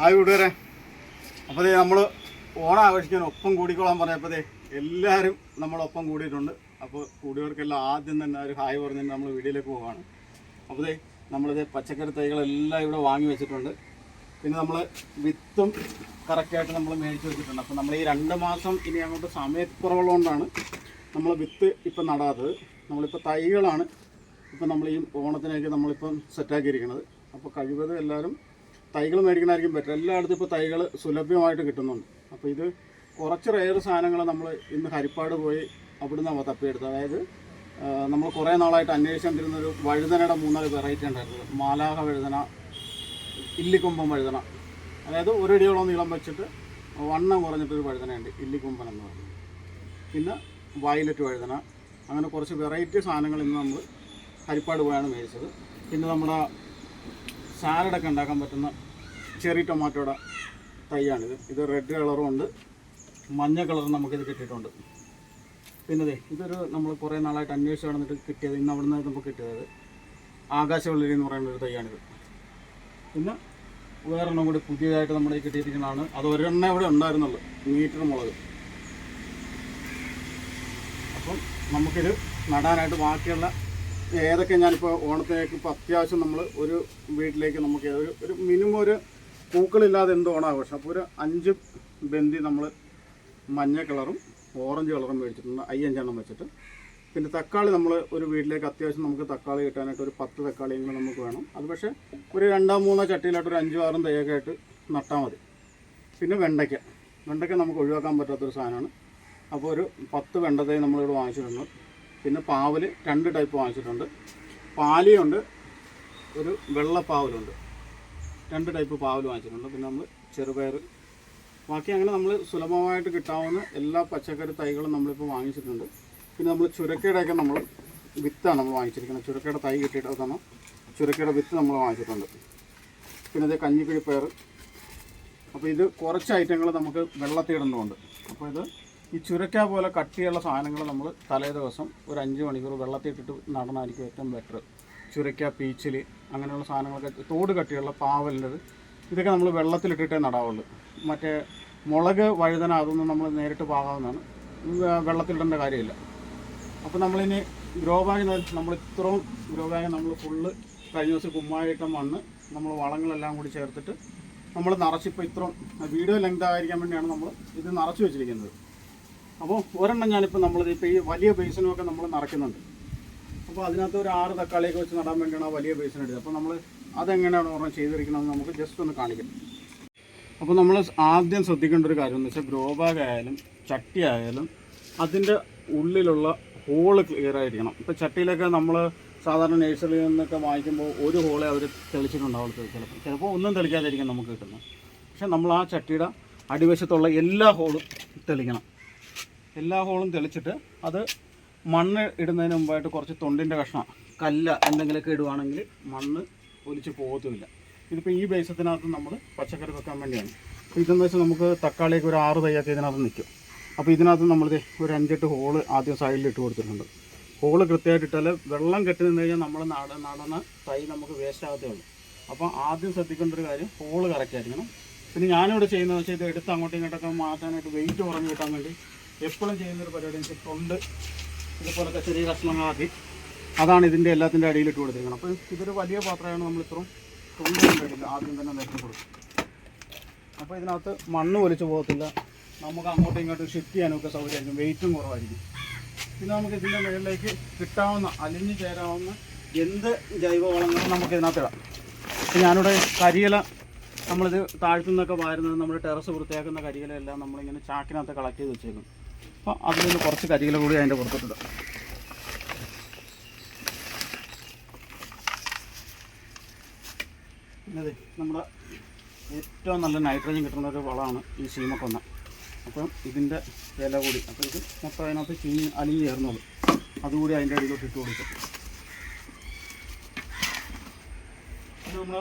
Hi കൂട്ടുകാരെ അപ്പോൾ ദേ നമ്മൾ ഓണം ആഘോഷിക്കാൻ ഒപ്പം കൂടിക്കോളാൻ പറഞ്ഞപ്പോൾ ദേ എല്ലാവരും നമ്മളൊപ്പം കൂടിയിട്ടുണ്ട്. അപ്പോൾ കൂടിയവർക്കെല്ലാം ആദ്യം തന്നെ ഒരു ഹായ് പറഞ്ഞിട്ട് നമ്മൾ വീഡിയോയിലേക്ക് പോവുകയാണ് അപ്പോൾ ദേ നമ്മളിത് പച്ചക്കറി തൈകളെല്ലാം ഇവിടെ വാങ്ങി വെച്ചിട്ടുണ്ട്. പിന്നെ നമ്മൾ വിത്തും കറക്റ്റായിട്ട് നമ്മൾ മേടിച്ച് വെച്ചിട്ടുണ്ട്. അപ്പോൾ നമ്മൾ ഈ രണ്ട് മാസം ഇനി അങ്ങോട്ട് സമയക്കുറവുള്ളതുകൊണ്ടാണ് നമ്മൾ വിത്ത് ഇപ്പം നടാത്തത്. നമ്മളിപ്പോൾ തൈകളാണ് ഇപ്പം നമ്മൾ ഈ ഓണത്തിനൊക്കെ നമ്മളിപ്പം സെറ്റാക്കിയിരിക്കുന്നത് അപ്പോൾ കഴിവതും എല്ലാവരും തൈകൾ മേടിക്കണമായിരിക്കും ബെറ്റർ എല്ലായിടത്തും ഇപ്പോൾ തൈകൾ സുലഭ്യമായിട്ട് കിട്ടുന്നുണ്ട്. അപ്പോൾ ഇത് കുറച്ച് റെയർ സാധനങ്ങൾ നമ്മൾ ഇന്ന് ഹരിപ്പാട് പോയി അവിടെ നമ്മൾ തപ്പിയെടുത്തത്. അതായത് നമ്മൾ കുറേ നാളായിട്ട് അന്വേഷിച്ചുകൊണ്ടിരുന്ന ഒരു വഴുതനയുടെ മൂന്നാൽ വെറൈറ്റി ഉണ്ടായിരുന്നത് മാലാഹ വഴുതന ഇല്ലിക്കൊമ്പൻ വഴുതന. അതായത് ഒരടിയോളം നീളം വെച്ചിട്ട് വണ്ണം കുറഞ്ഞിട്ടൊരു വഴുതനയുണ്ട് ഇല്ലിക്കൊമ്പൻ എന്ന് പറയുന്നത്. പിന്നെ വയലറ്റ് വഴുതന. അങ്ങനെ കുറച്ച് വെറൈറ്റി സാധനങ്ങൾ ഇന്ന് നമ്മൾ ഹരിപ്പാട് പോയാണ് മേടിച്ചത്. പിന്നെ നമ്മുടെ സാലഡൊക്കെ ഉണ്ടാക്കാൻ പറ്റുന്ന ചെറി ടൊമാറ്റോയുടെ തൈയാണിത്. ഇത് റെഡ് കളറും ഉണ്ട്. മഞ്ഞ കളറും നമുക്കിത് കിട്ടിയിട്ടുണ്ട്. പിന്നെ ഇതൊരു നമ്മൾ കുറേ നാളായിട്ട് അന്വേഷിച്ച് നടന്നിട്ട് കിട്ടിയത് ഇന്ന് അവിടെ നിന്ന് നമുക്ക് കിട്ടിയത് ആകാശവള്ളി എന്ന് പറയുന്ന ഒരു തൈയാണിത്. പിന്നെ വേറെണ്ണം കൂടി പുതിയതായിട്ട് നമ്മുടെ കിട്ടിയിരിക്കുന്നതാണ്. അത് ഒരെണ്ണം ഇവിടെ ഉണ്ടായിരുന്നുള്ളൂ മീറ്റർ മുളക്. അപ്പം നമുക്കിത് നടാനായിട്ട് ബാക്കിയുള്ള ഏതൊക്കെ ഞാനിപ്പോൾ ഓണത്തിലേക്ക് ഇപ്പോൾ അത്യാവശ്യം നമ്മൾ ഒരു വീട്ടിലേക്ക് നമുക്ക് ഒരു ഒരു മിനിമം ഒരു പൂക്കളില്ലാതെ എന്ത് ഓണാഘോഷം അപ്പോൾ ഒരു അഞ്ച് ബന്തി നമ്മൾ മഞ്ഞ കളറും ഓറഞ്ച് കളറും മേടിച്ചിട്ടുണ്ട് അയ്യഞ്ചെണ്ണം വെച്ചിട്ട്. പിന്നെ തക്കാളി നമ്മൾ ഒരു വീട്ടിലേക്ക് അത്യാവശ്യം നമുക്ക് തക്കാളി കിട്ടാനായിട്ട് ഒരു പത്ത് തക്കാളിയെങ്കിലും നമുക്ക് വേണം. അത് പക്ഷേ ഒരു രണ്ടോ മൂന്നോ ചട്ടിയിലായിട്ട് ഒരു അഞ്ചോ ആറും തയ്യൊക്കെ ആയിട്ട് നട്ടാൽ മതി. പിന്നെ വെണ്ടയ്ക്ക. വെണ്ടയ്ക്ക നമുക്ക് ഒഴിവാക്കാൻ പറ്റാത്തൊരു സാധനമാണ്. അപ്പോൾ ഒരു പത്ത് വെണ്ടതൈ നമ്മളിവിടെ വാങ്ങിച്ചിട്ടുണ്ട്. പിന്നെ പാവൽ രണ്ട് ടൈപ്പ് വാങ്ങിച്ചിട്ടുണ്ട്. പാലിയുണ്ട് ഒരു വെള്ള പാവലുണ്ട് രണ്ട് ടൈപ്പ് പാവൽ വാങ്ങിച്ചിട്ടുണ്ട്. പിന്നെ നമ്മൾ ചെറുപയർ. ബാക്കി അങ്ങനെ നമ്മൾ സുലഭമായിട്ട് കിട്ടാവുന്ന എല്ലാ പച്ചക്കറി തൈകളും നമ്മളിപ്പോൾ വാങ്ങിച്ചിട്ടുണ്ട്. പിന്നെ നമ്മൾ ചുരക്കയുടെയൊക്കെ നമ്മൾ വിത്താണ് നമ്മൾ വാങ്ങിച്ചിരിക്കുന്നത്. ചുരക്കയുടെ തൈ കിട്ടിയിട്ട് തന്നെ ചുരക്കയുടെ വിത്ത് നമ്മൾ വാങ്ങിച്ചിട്ടുണ്ട്. പിന്നെ ഇത് കഞ്ഞിക്കിഴി പയർ അപ്പോൾ ഇത് കുറച്ച് ഐറ്റങ്ങൾ നമുക്ക് വെള്ളത്തിയിടുന്നുണ്ട് അപ്പോൾ ഇത് ഈ ചുരക്ക പോലെ കട്ടിയുള്ള സാധനങ്ങൾ നമ്മൾ തലേ ദിവസം ഒരു അഞ്ച് മണിക്കൂർ വെള്ളത്തിൽ ഇട്ടിട്ട് നടണമായിരിക്കും ഏറ്റവും ബെറ്റർ ചുരക്ക പീച്ചിൽ അങ്ങനെയുള്ള സാധനങ്ങളൊക്കെ തോട് കട്ടിയുള്ള പാവലിന്റെത്. ഇതൊക്കെ നമ്മൾ വെള്ളത്തിലിട്ടിട്ടേ നടാവുള്ളൂ. മറ്റേ മുളക് വഴുതന അതൊന്നും നമ്മൾ നേരിട്ട് പാകാവുന്നതാണ്. വെള്ളത്തിലിടേണ്ട കാര്യമില്ല. അപ്പോൾ നമ്മളിനി ഗ്രോ ബാഗ് നമ്മൾ ഇത്രയും ഗ്രോ ബാഗ് നമ്മൾ ഫുള്ള് കഴിഞ്ഞ ദിവസം കുമ്മായിട്ട മണ്ണ് നമ്മൾ വളങ്ങളെല്ലാം കൂടി ചേർത്തിട്ട് നമ്മൾ നിറച്ചിപ്പോൾ ഇത്രയും വീഡിയോ ലെങ്ത് ആയിരിക്കാൻ വേണ്ടിയാണ് നമ്മൾ ഇത് നിറച്ച് വെച്ചിരിക്കുന്നത്. അപ്പോൾ ഒരെണ്ണം ഞാനിപ്പോൾ നമ്മൾ ഈ വലിയ ബേസിനൊക്കെ നമ്മൾ നിറയ്ക്കുന്നുണ്ട് അപ്പോൾ അതിനകത്ത് ഒരു ആറ് തക്കാളിയൊക്കെ വെച്ച് നടാൻ വേണ്ടിയാണ് ആ വലിയ ബേസിൻ എടുത്തത് അപ്പോൾ നമ്മൾ അതെങ്ങനെയാണ് ഒരെണ്ണം ചെയ്തിരിക്കണമെന്ന് നമുക്ക് ജസ്റ്റ് ഒന്ന് കാണിക്കാം. അപ്പോൾ നമ്മൾ ആദ്യം ശ്രദ്ധിക്കേണ്ട ഒരു കാര്യം എന്ന് വെച്ചാൽ ഗ്രോ ബാഗ് ആയാലും ചട്ടി ആയാലും അതിന്റെ ഉള്ളിലുള്ള ഹോൾ ക്ലിയർ ആയിരിക്കണം. ഇപ്പോൾ ചട്ടിയിലൊക്കെ നമ്മൾ സാധാരണ നേഴ്സറിയിൽ നിന്നൊക്കെ വാങ്ങിക്കുമ്പോൾ ഒരു ഹോളെ അവർ തെളിച്ചിട്ടുണ്ടാവുള്ളൂ ചിലപ്പോൾ ചിലപ്പോൾ ഒന്നും തെളിക്കാതിരിക്കും നമുക്ക് കിട്ടുന്നത് പക്ഷേ നമ്മൾ ആ ചട്ടിയുടെ അടിവശത്തുള്ള എല്ലാ ഹോളും തെളിക്കണം. എല്ലാ ഹോളും തെളിച്ചിട്ട് അത് മണ്ണ് ഇടുന്നതിന് മുമ്പായിട്ട് കുറച്ച് തൊണ്ടിന്റെ കഷ്ണം കല്ല എന്തെങ്കിലുമൊക്കെ ഇടുവാണെങ്കിൽ മണ്ണ് ഒലിച്ച് പോകത്തുമില്ല. ഇതിപ്പോൾ ഈ ബേസത്തിനകത്ത് നമ്മൾ പച്ചക്കറി വെക്കാൻ വേണ്ടിയാണ്. അപ്പോൾ ഇതെന്ന് വെച്ചാൽ നമുക്ക് തക്കാളിയൊക്കെ ഒരു ആറ് തയ്യാത്ത ഇതിനകത്ത് നിൽക്കും. അപ്പോൾ ഇതിനകത്ത് നമ്മൾ ഒരു അഞ്ചെട്ട് ഹോൾ ആദ്യം സൈഡിൽ ഇട്ട് കൊടുത്തിട്ടുണ്ട്. ഹോൾ കൃത്യമായിട്ട് ഇട്ടാൽ വെള്ളം കെട്ടി നിന്ന് കഴിഞ്ഞാൽ നമ്മൾ നട നടന്ന തൈ നമുക്ക് വേസ്റ്റ് ആകത്തേ ഉള്ളൂ. അപ്പോൾ ആദ്യം ശ്രദ്ധിക്കേണ്ട ഒരു കാര്യം ഹോൾ കറക്റ്റ് ആയിരിക്കണം. പിന്നെ ഞാനിവിടെ ചെയ്യുന്നത് വെച്ചാൽ ഇത് എടുത്ത് അങ്ങോട്ടും ഇങ്ങോട്ടൊക്കെ മാറ്റാനായിട്ട് വെയിറ്റ് കുറഞ്ഞ് കിട്ടാൻ വേണ്ടി എപ്പോഴും ചെയ്യുന്നൊരു പരിപാടി എനിക്ക് തൊണ്ട് ഇതുപോലത്തെ ചെറിയ കഷ്ണങ്ങളാക്കി. അതാണ് ഇതിന്റെ എല്ലാത്തിന്റെ അടിയിൽ ഇട്ട് കൊടുത്തിരിക്കുന്നത് അപ്പോൾ ഇതൊരു വലിയ പാത്രമാണ് നമ്മൾ ഇത്രയും കൊണ്ടിടില്ല ആദ്യം തന്നെ നിരത്തി കൊടുക്കും. അപ്പോൾ ഇതിനകത്ത് മണ്ണ് ഒലിച്ചു പോകത്തില്ല. നമുക്ക് അങ്ങോട്ടും ഇങ്ങോട്ടും ഷിഫ്റ്റ് ചെയ്യാനൊക്കെ സൗകര്യമായിരിക്കും. വെയിറ്റും കുറവായിരിക്കും. പിന്നെ നമുക്ക് ഇതിന്റെ മുകളിലേക്ക് കിട്ടാവുന്ന അലിഞ്ഞു ചേരാവുന്ന എന്ത് ജൈവവളങ്ങളും നമുക്ക് ഇതിനകത്ത് ഇടാം. ഇപ്പം ഞാനിവിടെ കരിയില നമ്മളിത് താഴ്ത്തുനിന്നൊക്കെ വാരുന്നത് നമ്മുടെ ടെറസ് വൃത്തിയാക്കുന്ന കരിയിലെല്ലാം നമ്മളിങ്ങനെ ചാക്കിനകത്ത് കളക്ട് ചെയ്ത് വെച്ചേക്കും. അപ്പോൾ അതിൽ നിന്ന് കുറച്ച് കരികൾ കൂടി അതിന്റെ പുറത്തോട്ടിടാം. പിന്നെ ദേ നമ്മുടെ ഏറ്റവും നല്ല നൈട്രജൻ കിട്ടുന്ന ഒരു വളമാണ് ഈ സീമക്കൊന്ന അപ്പം ഇതിന്റെ ഇല കൂടി അപ്പോൾ ഇത് മൊത്തം അതിനകത്ത് ചീഞ്ഞ് അലിഞ്ഞ് ചേർന്നോളൂ. അതുകൂടി അതിന്റെ അടിയിലോട്ട് ഇട്ട് കൊടുക്കും. നമ്മൾ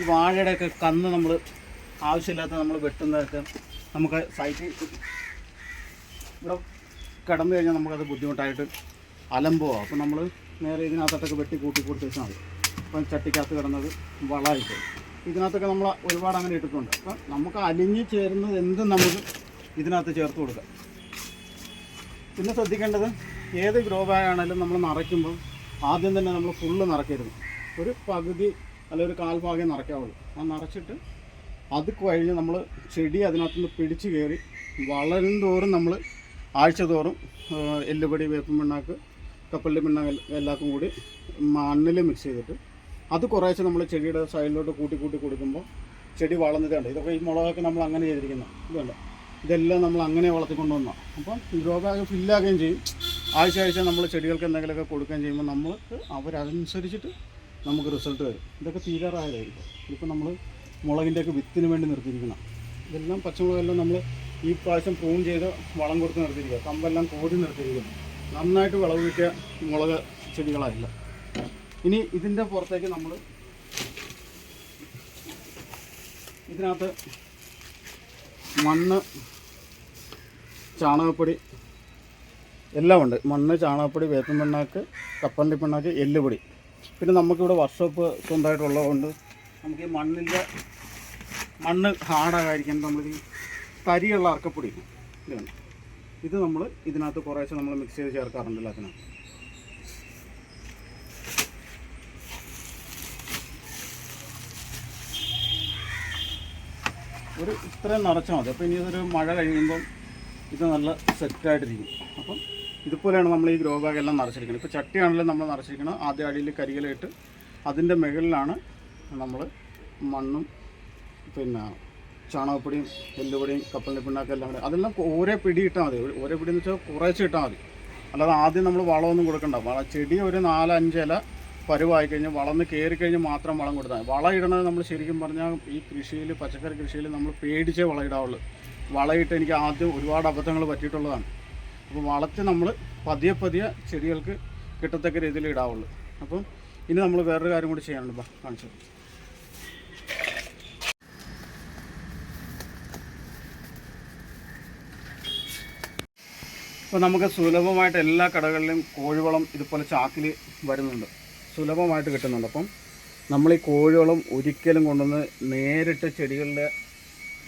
ഈ വാഴയുടെയൊക്കെ കന്ന് നമ്മൾ ആവശ്യമില്ലാത്ത നമ്മൾ വെട്ടുന്നതൊക്കെ നമുക്ക് സൈറ്റിൽ ഇവിടെ കിടന്നു കഴിഞ്ഞാൽ നമുക്കത് ബുദ്ധിമുട്ടായിട്ട് അലമ്പോ അപ്പോൾ നമ്മൾ നേരെ ഇതിനകത്തോട്ടൊക്കെ വെട്ടി കൂട്ടി കൊടുത്ത് വെച്ചാൽ മതി അപ്പം ചട്ടിക്കകത്ത് കിടന്നത് വളമായിട്ട്. ഇതിനകത്തൊക്കെ നമ്മൾ ഒരുപാട് അങ്ങനെ ഇട്ടിട്ടുണ്ട്. അപ്പം നമുക്ക് അലിഞ്ഞു ചേരുന്നത് എന്തും നമുക്ക് ഇതിനകത്ത് ചേർത്ത് കൊടുക്കാം. പിന്നെ ശ്രദ്ധിക്കേണ്ടത് ഏത് ഗ്രോ ബാഗ് ആണെങ്കിലും നമ്മൾ നിറയ്ക്കുമ്പോൾ ആദ്യം തന്നെ നമ്മൾ ഫുള്ള് നിറയ്ക്കരുത്. ഒരു പകുതി അല്ലെങ്കിൽ ഒരു കാൽഭാഗം നിറയ്ക്കാവുള്ളൂ. ആ നിറച്ചിട്ട് അത് കഴിഞ്ഞ് നമ്മൾ ചെടി അതിനകത്തുനിന്ന് പിടിച്ച് കയറി വളരും തോറും നമ്മൾ ആഴ്ച തോറും ആ, എല്ലുപൊടി വേപ്പും പിണ്ണാക്ക് കപ്പലിന്റെ പിണ്ണാക്ക് എല്ലാവർക്കും കൂടി മണ്ണിൽ മിക്സ് ചെയ്തിട്ട് അത് കുറേശ്ശെ നമ്മൾ ചെടിയുടെ സൈഡിലോട്ട് കൂട്ടി കൂട്ടി കൊടുക്കുമ്പോൾ ചെടി വളർന്നിട്ടുണ്ട് ഇതൊക്കെ ഈ മുളകൊക്കെ നമ്മൾ അങ്ങനെ ചെയ്തിരിക്കുന്നത് ഇതുണ്ട് ഇതെല്ലാം നമ്മൾ അങ്ങനെ വളർത്തിക്കൊണ്ട് വന്നതാണ് അപ്പം ഗ്രോ ബാഗ് ഫില്ലാക്കുകയും ചെയ്യും. ആഴ്ച ആഴ്ച നമ്മൾ ചെടികൾക്ക് എന്തെങ്കിലുമൊക്കെ കൊടുക്കുകയും ചെയ്യുമ്പോൾ നമ്മൾക്ക് അവരനുസരിച്ചിട്ട് നമുക്ക് റിസൾട്ട് വരും. ഇതൊക്കെ തീരാറായതായിരിക്കും. ഇതിപ്പോൾ നമ്മൾ മുളകിന്റെയൊക്കെ വിത്തിന് വേണ്ടി നിർത്തിയിരിക്കണം ഇതെല്ലാം പച്ചമുളകെല്ലാം നമ്മൾ ഈ പ്രാവശ്യം പ്രൂൺ ചെയ്ത് വളം കൊടുത്ത് നിർത്തിയിരിക്കുക. കമ്പെല്ലാം കോരി നിർത്തിയിരിക്കുന്നു. നന്നായിട്ട് വിളവ് കിട്ടിയ മുളക് ചെടികളായില്ല. ഇനി ഇതിന്റെ പുറത്തേക്ക് നമ്മൾ ഇതിനകത്ത് മണ്ണ് ചാണകപ്പൊടി എല്ലാം ഉണ്ട്. മണ്ണ് ചാണകപ്പൊടി വേപ്പൻ പിണ്ണാക്ക് കപ്പണ്ടി പിണ്ണാക്ക് എല്ലുപൊടി. പിന്നെ നമുക്കിവിടെ വർക്ക്ഷോപ്പ് സ്വന്തമായിട്ടുള്ളതുകൊണ്ട് നമുക്ക് ഈ മണ്ണിന്റെ മണ്ണ് ഹാർഡാകാതിരിക്കാൻ നമ്മൾ തരിയുള്ള അറക്കപ്പൊടി. ഇതാണ്. ഇത് നമ്മൾ ഇതിനകത്ത് കുറേശ്ശെ നമ്മൾ മിക്സ് ചെയ്ത് ചേർക്കാറുണ്ട് എല്ലാത്തിനകത്ത് ഒരു ഇത്രയും നിറച്ചാൽ മതി. അപ്പോൾ ഇനി ഇതൊരു മഴ കഴിയുമ്പം ഇത് നല്ല സെറ്റായിട്ടിരിക്കും അപ്പം ഇതുപോലെയാണ് നമ്മൾ ഈ ഗ്രോ ബാഗ് എല്ലാം നിറച്ചിരിക്കുന്നത്. ഇപ്പോൾ ചട്ടിയാണല്ലോ നമ്മൾ നിറച്ചിരിക്കുന്നത് ആദ്യ അടിയിൽ കരിയിലിട്ട് അതിന്റെ മുകളിലാണ് നമ്മൾ മണ്ണും പിന്നെ ചാണകപ്പൊടിയും എല്ലുപൊടിയും കപ്പലിന്റെ പിണ്ണാക്കും എല്ലാം കൂടെ. അതെല്ലാം ഓരോ പിടി ഇട്ടാൽ മതി. ഒരേ പിടി എന്ന് വെച്ചാൽ കുറേശ്ശെ ഇട്ടാൽ മതി. അല്ലാതെ ആദ്യം നമ്മൾ വളമൊന്നും കൊടുക്കണ്ട. വള ചെടി ഒരു നാലഞ്ച് ഇല പരുവായി കഴിഞ്ഞ് വളർന്ന് കയറി കഴിഞ്ഞ് മാത്രം വളം കൊടുത്താൽ. വളം ഇടണത് നമ്മൾ ശരിക്കും പറഞ്ഞാൽ ഈ കൃഷിയിൽ പച്ചക്കറി കൃഷിയിൽ നമ്മൾ പേടിച്ചേ വളം ഇടാവുള്ളൂ. വളയിട്ട് എനിക്ക് ആദ്യം ഒരുപാട് അബദ്ധങ്ങൾ പറ്റിയിട്ടുള്ളതാണ്. അപ്പോൾ വളച്ച് നമ്മൾ പതിയെ പതിയെ ചെടികൾക്ക് കിട്ടത്തക്ക രീതിയിൽ ഇടാവുള്ളൂ. അപ്പം ഇനി നമ്മൾ വേറൊരു കാര്യം കൂടി ചെയ്യാനുണ്ട്. കാണിച്ചു. തരാം. ഇപ്പോൾ നമുക്ക് സുലഭമായിട്ട് എല്ലാ കടകളിലും കോഴിവളം ഇതുപോലെ ചാക്കിൽ വരുന്നുണ്ട്. സുലഭമായിട്ട് കിട്ടുന്നുണ്ട്. അപ്പം നമ്മൾ ഈ കോഴിവളം ഒരിക്കലും കൊണ്ടുവന്ന് നേരിട്ട് ചെടികളുടെ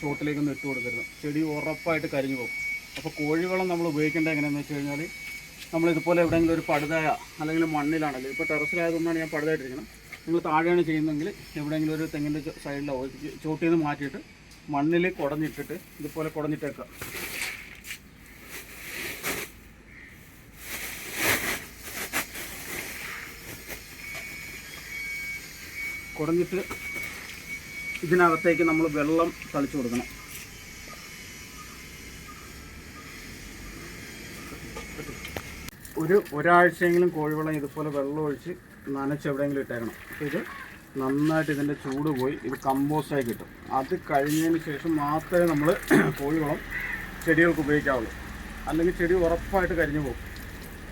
ചോട്ടിലേക്കൊന്നും ഇട്ട് കൊടുക്കരുത്. ചെടി ഉറപ്പായിട്ട് കരിഞ്ഞു പോകും. അപ്പോൾ കോഴിവളം നമ്മൾ ഉപയോഗിക്കേണ്ടത് എങ്ങനെയാണെന്ന് വെച്ച് കഴിഞ്ഞാൽ നമ്മൾ ഇതുപോലെ എവിടെയെങ്കിലും ഒരു പടുതായ അല്ലെങ്കിൽ മണ്ണിലാണല്ലോ. ഇപ്പോൾ ടെറസിലായതുകൊണ്ടാണ് ഞാൻ പടുതായിട്ടിരിക്കണം നിങ്ങൾ താഴെയാണ് ചെയ്യുന്നതെങ്കിൽ എവിടെയെങ്കിലും ഒരു തെങ്ങിന്റെ സൈഡിലോ ചോട്ടിൽ നിന്ന് മാറ്റിയിട്ട് മണ്ണിൽ കുടഞ്ഞിട്ടിട്ട് ഇതുപോലെ കുടഞ്ഞിട്ടേക്കുക. കുടഞ്ഞിട്ട് ഇതിനകത്തേക്ക് നമ്മൾ വെള്ളം തളിച്ചു കൊടുക്കണം. ഒരു ഒരാഴ്ചയെങ്കിലും കോഴിവെള്ളം ഇതുപോലെ വെള്ളം ഒഴിച്ച് നനച്ച് എവിടെയെങ്കിലും ഇട്ടേക്കണം. അപ്പോൾ ഇത് നന്നായിട്ട് ഇതിന്റെ ചൂട് പോയി ഇത് കമ്പോസ്റ്റായി കിട്ടും. അത് കഴിഞ്ഞതിന് ശേഷം മാത്രമേ നമ്മൾ കോഴിവളം ചെടികൾക്ക് ഉപയോഗിക്കാവുള്ളൂ. അല്ലെങ്കിൽ ചെടി ഉറപ്പായിട്ട് കരിഞ്ഞു പോകും.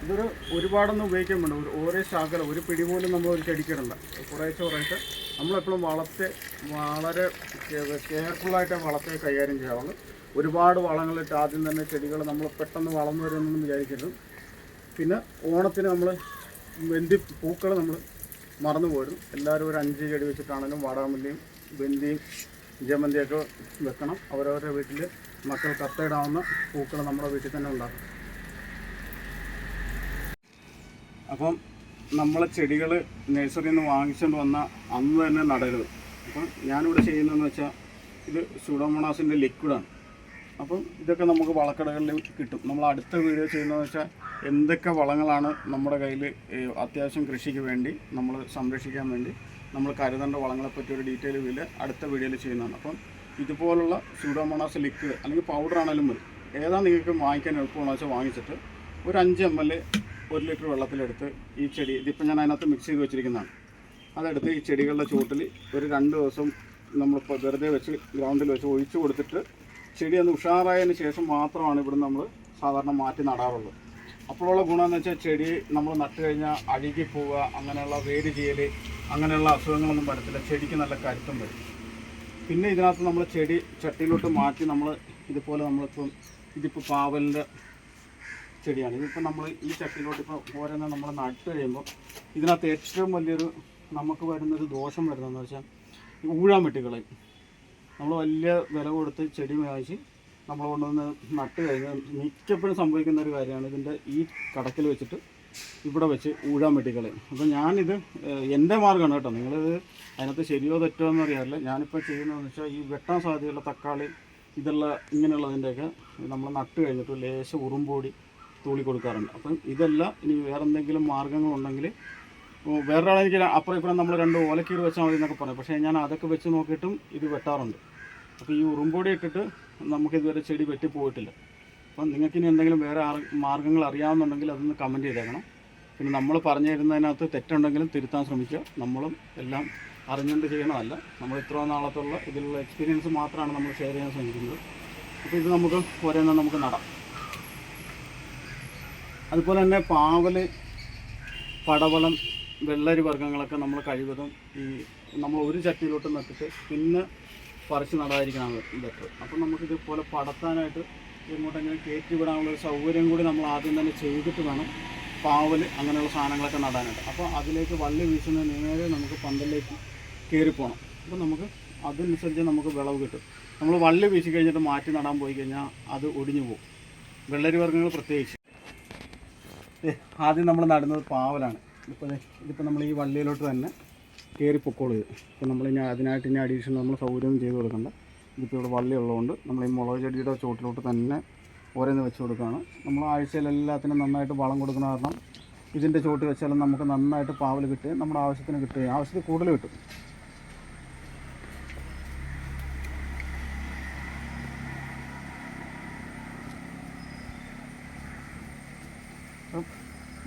ഇതൊരു ഒരുപാടൊന്നും ഉപയോഗിക്കാൻ വേണ്ട. ഒരു ഓരോ ശാഖല ഒരു പിടി പോലും നമ്മൾ ഒരു ചെടിക്കിടണ്ട കുറേശ്ശെ കുറേശ്ശെ നമ്മളെപ്പോഴും വളത്തെ വളരെ കെയർഫുള്ളായിട്ട് വളത്തെ കൈകാര്യം ചെയ്യാവുള്ളൂ ഒരുപാട് വളങ്ങളിട്ട് ആദ്യം തന്നെ ചെടികൾ നമ്മൾ പെട്ടെന്ന് വളർന്നു വരുമെന്നൊന്നും വിചാരിക്കരുത്. പിന്നെ ഓണത്തിന് നമ്മൾ വെന്തി പൂക്കൾ നമ്മൾ മറന്നു പോരും. എല്ലാവരും ഒരു അഞ്ച് ചെടി വെച്ചിട്ടാണെങ്കിലും വാടാമല്ലിയും വെന്തിയും ജമന്തിയൊക്കെ വെക്കണം. അവരവരുടെ വീട്ടിൽ മക്കൾ കത്തയിടാവുന്ന പൂക്കൾ നമ്മുടെ വീട്ടിൽ തന്നെ ഉണ്ടാക്കും. അപ്പം നമ്മളെ ചെടികൾ നഴ്സറിയിൽ നിന്ന് വാങ്ങിച്ചുകൊണ്ട് വന്ന അന്ന് തന്നെ നടരുത്. അപ്പം ഞാനിവിടെ ചെയ്യുന്നതെന്ന് വെച്ചാൽ ഇത് സുഡോമോണാസിന്റെ ലിക്വിഡാണ് അപ്പം ഇതൊക്കെ നമുക്ക് വളക്കടകളിൽ കിട്ടും. നമ്മൾ അടുത്ത വീഡിയോ ചെയ്യുന്നതെന്ന് വെച്ചാൽ എന്തൊക്കെ വളങ്ങളാണ് നമ്മുടെ കയ്യിൽ അത്യാവശ്യം കൃഷിക്ക് വേണ്ടി നമ്മൾ സംരക്ഷിക്കാൻ വേണ്ടി നമ്മൾ കരുതേണ്ട വളങ്ങളെപ്പറ്റി ഒരു ഡീറ്റെയിൽ വീഡിയോ അടുത്ത വീഡിയോയിൽ ചെയ്യുന്നതാണ്. അപ്പം ഇതുപോലുള്ള സ്യൂഡോമോണാസ് ലിക്വിഡ് അല്ലെങ്കിൽ പൗഡർ ആണെങ്കിലും മതി. ഏതാ നിങ്ങൾക്ക് വാങ്ങിക്കാൻ എളുപ്പമാണെന്ന് വെച്ചാൽ വാങ്ങിച്ചിട്ട് ഒരു അഞ്ച് എം എൽ ഒരു ലിറ്റർ വെള്ളത്തിലെടുത്ത് ഈ ചെടി ഇതിപ്പോൾ ഞാൻ അതിനകത്ത് മിക്സ് ചെയ്ത് വെച്ചിരിക്കുന്നതാണ്. അതെടുത്ത് ഈ ചെടികളുടെ ചൂട്ടിൽ ഒരു രണ്ട് ദിവസം നമ്മളിപ്പോൾ വെറുതെ വെച്ച് ഗ്രൗണ്ടിൽ വെച്ച് ഒഴിച്ചു കൊടുത്തിട്ട് ചെടി ഒന്ന് ഉഷാറായതിന് ശേഷം മാത്രമാണ് ഇവിടെ നമ്മൾ സാധാരണ മാറ്റി നടാറുള്ളത്. അപ്പോഴുള്ള ഗുണമെന്ന് വെച്ചാൽ ചെടി നമ്മൾ നട്ട് കഴിഞ്ഞാൽ അഴുകി പോവുക അങ്ങനെയുള്ള വേര് ചെയ്യൽ അങ്ങനെയുള്ള അസുഖങ്ങളൊന്നും വരത്തില്ല ചെടിക്ക് നല്ല കരുത്തും വരും. പിന്നെ ഇതിനകത്ത് നമ്മൾ ചെടി ചട്ടിയിലോട്ട് മാറ്റി നമ്മൾ ഇതുപോലെ നമ്മളിപ്പം ഇതിപ്പോൾ പാവലിന്റെ ചെടിയാണ്. ഇതിപ്പോൾ നമ്മൾ ഈ ചട്ടിയിലോട്ട് ഇപ്പോൾ ഓരോന്ന് നമ്മൾ നട്ട് കഴിയുമ്പോൾ ഇതിനകത്ത് ഏറ്റവും വലിയൊരു നമുക്ക് വരുന്നൊരു ദോഷം വരുന്നതെന്ന് വെച്ചാൽ ഊഴാൻ വെട്ടിക്കളയും. നമ്മൾ വലിയ വില കൊടുത്ത് ചെടി വാങ്ങിച്ച് നമ്മൾ കൊണ്ടുവന്ന് നട്ട് കഴിഞ്ഞാൽ മിക്കപ്പോഴും സംഭവിക്കുന്ന ഒരു കാര്യമാണ് ഇതിന്റെ ഈ കടക്കിൽ വെച്ചിട്ട് ഇവിടെ വെച്ച് ഊഴാൻ വെട്ടിക്കളയും. അപ്പോൾ ഞാനിത് എന്റെ മാർഗമാണ് കേട്ടോ. നിങ്ങളിത് അതിനകത്ത് ശരിയോ തെറ്റോ എന്ന് അറിയാറില്ല. ഞാനിപ്പോൾ ചെയ്യുന്നതെന്ന് വെച്ചാൽ ഈ വെട്ടാൻ സാധ്യതയുള്ള തക്കാളി ഇതുള്ള ഇങ്ങനെയുള്ളതിന്റെയൊക്കെ നമ്മൾ നട്ട് കഴിഞ്ഞിട്ട് ലേശം ഉറുമ്പൊടി തൂളി കൊടുക്കാറുണ്ട്. അപ്പം ഇതല്ല ഇനി വേറെ എന്തെങ്കിലും മാർഗങ്ങളുണ്ടെങ്കിൽ ഓ, വേറൊരാളെ എനിക്ക് അപ്പുറം ഇപ്പുറം നമ്മൾ രണ്ട് ഓലക്കീട് വെച്ചാൽ മതി എന്നൊക്കെ പറയും. പക്ഷേ ഞാൻ അതൊക്കെ വെച്ച് നോക്കിയിട്ടും ഇത് വെട്ടാറുണ്ട്. അപ്പോൾ ഈ ഉറുമ്പൊടി ഇട്ടിട്ട് നമുക്ക് ഇതുവരെ ചെടി വെട്ടി പോയിട്ടില്ല. അപ്പം നിങ്ങൾക്ക് ഇനി എന്തെങ്കിലും വേറെ മാർഗങ്ങൾ അറിയാവുന്നുണ്ടെങ്കിൽ അതൊന്ന് കമന്റ് ചെയ്തേക്കണം. പിന്നെ നമ്മൾ പറഞ്ഞു തരുന്നതിനകത്ത് തെറ്റുണ്ടെങ്കിലും തിരുത്താൻ ശ്രമിക്കുക. നമ്മളും എല്ലാം അറിഞ്ഞുകൊണ്ട് ചെയ്യണമല്ല നമ്മൾ ഇത്ര നാളത്തുള്ള ഇതിലുള്ള എക്സ്പീരിയൻസ് മാത്രമാണ് നമ്മൾ ഷെയർ ചെയ്യാൻ ശ്രമിക്കുന്നത്. അപ്പോൾ ഇത് നമുക്ക് ഒരേ നമുക്ക് നടാം. അതുപോലെ തന്നെ പാവൽ പടവളം വെള്ളരി വർഗങ്ങളൊക്കെ നമ്മൾ കഴിവതും ഈ നമ്മൾ ഒരു ചട്ടിയിലോട്ട് നട്ടിട്ട് പിന്നെ പറിച്ച് നടാതിരിക്കണം ബെറ്റർ അപ്പം നമുക്ക് ഇതുപോലെ പടത്താനായിട്ട് ഇങ്ങോട്ടെങ്കിലും കയറ്റി വിടാനുള്ള ഒരു സൗകര്യം കൂടി നമ്മൾ ആദ്യം തന്നെ ചെയ്തിട്ട് വേണം പാവൽ അങ്ങനെയുള്ള സാധനങ്ങളൊക്കെ നടാനായിട്ട്. അപ്പോൾ അതിലേക്ക് വള്ളി വീശുന്ന നേരെ നമുക്ക് പന്തലിലേക്ക് കയറിപ്പോകണം അപ്പോൾ നമുക്ക് അതനുസരിച്ച് നമുക്ക് വിളവ് കിട്ടും. നമ്മൾ വള്ളി വീശി കഴിഞ്ഞിട്ട് മാറ്റി നടാൻ പോയി കഴിഞ്ഞാൽ അത് ഒടിഞ്ഞു പോകും. വെള്ളരി വർഗങ്ങൾ പ്രത്യേകിച്ച്. ആദ്യം നമ്മൾ നടുന്നത് പാവലാണ്. ഇപ്പോൾ ഇതിപ്പോൾ നമ്മൾ ഈ വള്ളിയിലോട്ട് തന്നെ കയറി പൊക്കോളൂ ഇപ്പോൾ നമ്മൾ ഇനി അതിനായിട്ട് ഇനി അഡീഷണൽ നമ്മൾ സൗകര്യം ചെയ്ത് കൊടുക്കണ്ട. ഇതിപ്പോൾ ഇവിടെ വള്ളി ഉള്ളതുകൊണ്ട് നമ്മൾ ഈ മുളക് ചെടിയുടെ ചോട്ടിലോട്ട് തന്നെ ഓരോന്ന് വെച്ച് കൊടുക്കുകയാണ്. നമ്മൾ ആഴ്ചയിൽ എല്ലാത്തിനും നന്നായിട്ട് വളം കൊടുക്കുന്ന കാരണം ഇതിന്റെ ചോട്ട് വെച്ചാലും നമുക്ക് നന്നായിട്ട് പാവൽ കിട്ടുകയും നമ്മുടെ ആവശ്യത്തിന് കിട്ടുകയും ആവശ്യത്തിൽ കൂടുതൽ കിട്ടും അപ്പം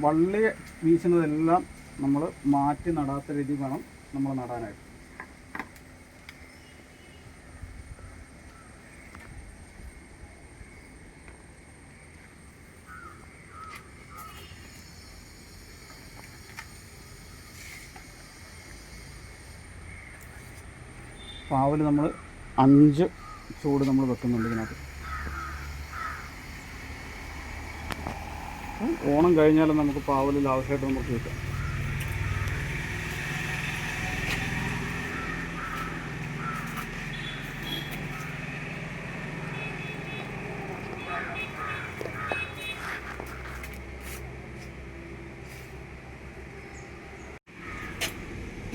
വള്ളി വീശുന്നതെല്ലാം നമ്മൾ മാറ്റി നടാത്ത രീതി വേണം നമ്മൾ നടാനായിട്ട്. പാവൽ നമ്മൾ അഞ്ച് ചൂട് നമ്മൾ വെക്കുന്നുണ്ട് ഇതിനകത്ത്. ഓണം കഴിഞ്ഞാലും നമുക്ക് പാവലിൽ ആവശ്യമായിട്ട് നമുക്ക് കിട്ടും.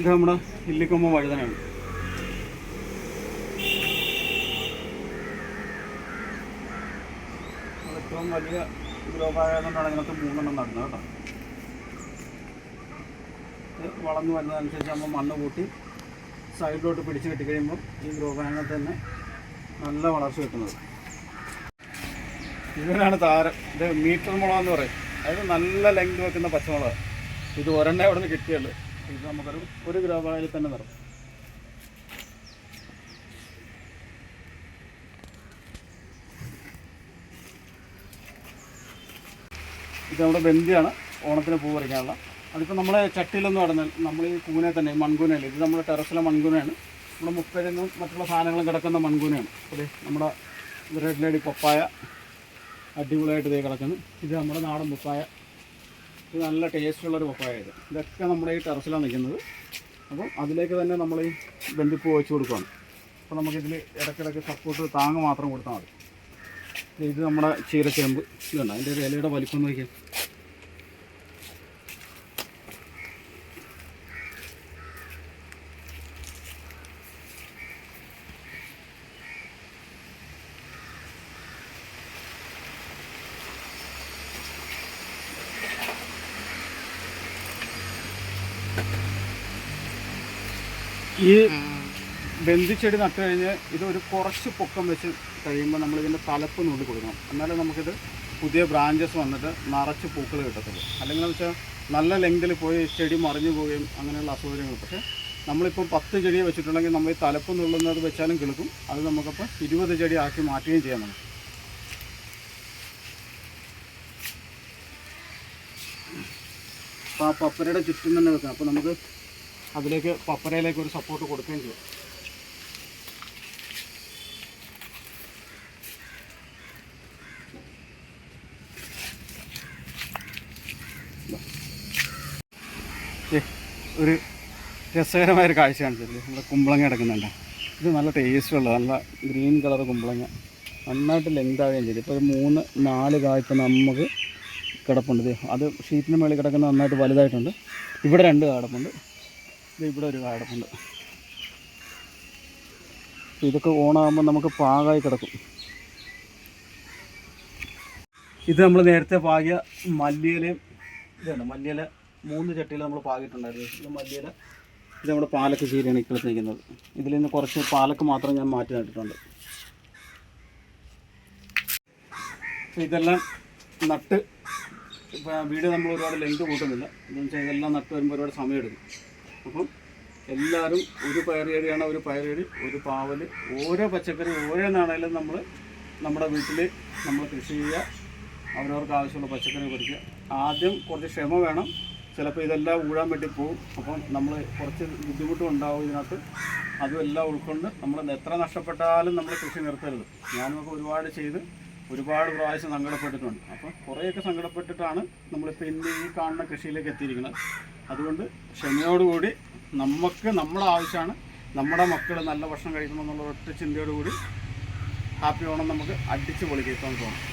ഇത് നമ്മുടെ ഇല്ലിക്കൊമ്പ വഴുതനയാണ്. ഏറ്റവും വലിയ ഗ്രോബായതുകൊണ്ടാണ് ഇതിനകത്ത് മൂന്നെണ്ണം നടുന്നത് കേട്ടോ. ഇത് വളർന്നു വരുന്നതനുസരിച്ച് നമ്മൾ മണ്ണ് കൂട്ടി സൈഡിലോട്ട് പിടിച്ച് കെട്ടിക്കഴിയുമ്പോൾ ഈ ഫാനിനെ തന്നെ നല്ല വളർച്ച കിട്ടുന്നത്. ഇവനാണ് താരം. ഇത് മീറ്റർ മുളക് എന്ന് പറയും. അതായത് നല്ല ലെങ്ത് വെക്കുന്ന പച്ചമുളക്. ഇത് ഒരെണ്ണ അവിടെ നിന്ന് കിട്ടിയുള്ളൂ. ഇത് നമുക്കൊരു ഒരു ഗ്രോബായിൽ തന്നെ നിറം. ഇത് നമ്മുടെ ബന്ധിയാണ്. ഓണത്തിന് പൂ പറിക്കാനുള്ള. അതിപ്പോൾ നമ്മളെ ചട്ടിയിലൊന്നും നടന്നാൽ നമ്മൾ ഈ കൂനെ തന്നെ മൺകൂനയിൽ ഇത് നമ്മുടെ ടെറസിലെ മൺകൂനയാണ്. നമ്മുടെ മുപ്പതിനും മറ്റുള്ള സാധനങ്ങളും കിടക്കുന്ന മൺകൂനയാണ്. അതെ നമ്മുടെ റെഡ് ലേഡി പപ്പായ അടിപൊളിയായിട്ട് ഇതേ കിടക്കുന്നു. ഇത് നമ്മുടെ നാടൻ പപ്പായ. ഇത് നല്ല ടേസ്റ്റുള്ളൊരു പപ്പായ ഇത്. ഇതൊക്കെ നമ്മുടെ ഈ ടെറസിലാണ് നിൽക്കുന്നത്. അപ്പം അതിലേക്ക് തന്നെ നമ്മൾ ഈ ബന്ധിപ്പൂ വെച്ച് കൊടുക്കുകയാണ്. അപ്പോൾ നമുക്കിതിൽ ഇടയ്ക്കിടയ്ക്ക് സപ്പോർട്ട് താങ്ങ് മാത്രം കൊടുത്താൽ മതി. ഇത് നമ്മുടെ ചീരച്ചേമ്പ് ഇതുണ്ട്? അതിന്റെ ഒരു ഇലയുടെ വലിപ്പം നോക്കിയാൽ ഈ ബന്ധിച്ചെടി നട്ടു കഴിഞ്ഞ് ഒരു കുറച്ച് പൊക്കം വെച്ച് കഴിയുമ്പോൾ നമ്മൾ ഇതിന്റെ തലപ്പ് നുള്ളി കൊടുക്കണം. എന്നാലേ നമുക്കിത് പുതിയ ബ്രാഞ്ചസ് വന്നിട്ട് നിറച്ച് പൂക്കൾ കിട്ടത്തുള്ളൂ. അല്ലെങ്കിൽ എന്ന് വെച്ചാൽ നല്ല ലെങ്തിൽ പോയി ചെടി മറിഞ്ഞു പോവുകയും അങ്ങനെയുള്ള അസൗകര്യങ്ങൾ. പക്ഷേ നമ്മളിപ്പോൾ പത്ത് ചെടി വെച്ചിട്ടുണ്ടെങ്കിൽ നമ്മൾ ഈ തലപ്പ് നുള്ളുന്നത് വെച്ചാലും കിളുക്കും. അത് നമുക്കപ്പോൾ ഇരുപത് ചെടി ആക്കി മാറ്റുകയും ചെയ്യാൻ നമുക്ക് അപ്പോൾ ആ പപ്പരയുടെ ചുറ്റും തന്നെ വെക്കാം അപ്പോൾ നമുക്ക് അതിലേക്ക് പപ്പരയിലേക്ക് ഒരു സപ്പോർട്ട് കൊടുക്കുകയും ചെയ്യും. ഒരു രസകരമായൊരു കാഴ്ച കാണിച്ചില്ലേ നമ്മുടെ കുമ്പളങ്ങ കിടക്കുന്നുണ്ട്. ഇത് നല്ല ടേസ്റ്റുള്ള നല്ല ഗ്രീൻ കളർ കുമ്പളങ്ങ. നന്നായിട്ട് ലെങ്ത് ആവുകയും ചെയ്തു. ഇപ്പോൾ ഒരു മൂന്ന് നാല് കായ് നമുക്ക് കിടപ്പുണ്ട്. അത് ഷീറ്റിന് മേളിൽ കിടക്കുന്ന നന്നായിട്ട് വലുതായിട്ടുണ്ട്. ഇവിടെ രണ്ട് കാടപ്പുണ്ട്. ഇത് ഇവിടെ ഒരു കാടപ്പുണ്ട്. ഇതൊക്കെ ഓണാകുമ്പോൾ നമുക്ക് പാകമായി കിടക്കും. ഇത് നമ്മൾ നേരത്തെ പാകിയ മല്ലിയിലയും ഇതാണ് മല്ലിയില മൂന്ന് ചട്ടിയിൽ നമ്മൾ പാകിയിട്ടുണ്ടായിരുന്നു. ഇത് ഇത് നമ്മുടെ പാലക്ക് ചീരയാണ് ഇപ്പോൾ നിൽക്കുന്നത്. ഇതിൽ നിന്ന് കുറച്ച് പാലക്ക് മാത്രം ഞാൻ മാറ്റി നട്ടിട്ടുണ്ട്. ഇതെല്ലാം നട്ട് ഇപ്പോൾ വീഡിയോ നമ്മൾ ഒരുപാട് ലെങ്ത് കൂട്ടുന്നില്ല. എന്ന് വെച്ചാൽ ഇതെല്ലാം നട്ട് വരുമ്പോൾ ഒരുപാട് സമയമെടുക്കും. അപ്പം എല്ലാവരും ഒരു പയറേടിയാണ് ഒരു പയറേടി ഒരു പാവൽ ഓരോ പച്ചക്കറി ഓരോന്നാണേലും നമ്മൾ നമ്മുടെ വീട്ടിൽ നമ്മൾ കൃഷി ചെയ്യുക അവരവർക്ക് ആവശ്യമുള്ള പച്ചക്കറി പറിക്കുക ആദ്യം കുറച്ച് ക്ഷമ വേണം. ചിലപ്പോൾ ഇതെല്ലാം ഊഴാൻ വേണ്ടി പോകും അപ്പം നമ്മൾ കുറച്ച് ബുദ്ധിമുട്ടും ഉണ്ടാവും ഇതിനകത്ത്. അതും എല്ലാം ഉൾക്കൊണ്ട് നമ്മൾ എത്ര നഷ്ടപ്പെട്ടാലും നമ്മൾ കൃഷി നിർത്തരുത്. ഞാനൊക്കെ ഒരുപാട് ചെയ്ത് ഒരുപാട് പ്രാവശ്യം സങ്കടപ്പെട്ടിട്ടുണ്ട്. അപ്പം കുറേയൊക്കെ സങ്കടപ്പെട്ടിട്ടാണ് നമ്മളിപ്പോൾ ഇന്ന് ഈ കാണുന്ന കൃഷിയിലേക്ക് എത്തിയിരിക്കുന്നത്. അതുകൊണ്ട് ക്ഷമയോടുകൂടി നമുക്ക് നമ്മുടെ ആവശ്യമാണ്. നമ്മുടെ മക്കൾ നല്ല ഭക്ഷണം കഴിക്കണം എന്നുള്ള ഒറ്റ ചിന്തയോടുകൂടി ഹാപ്പി ഓണം നമുക്ക് അടിച്ച് പൊളിക്കാം ഇപ്പം തോന്നും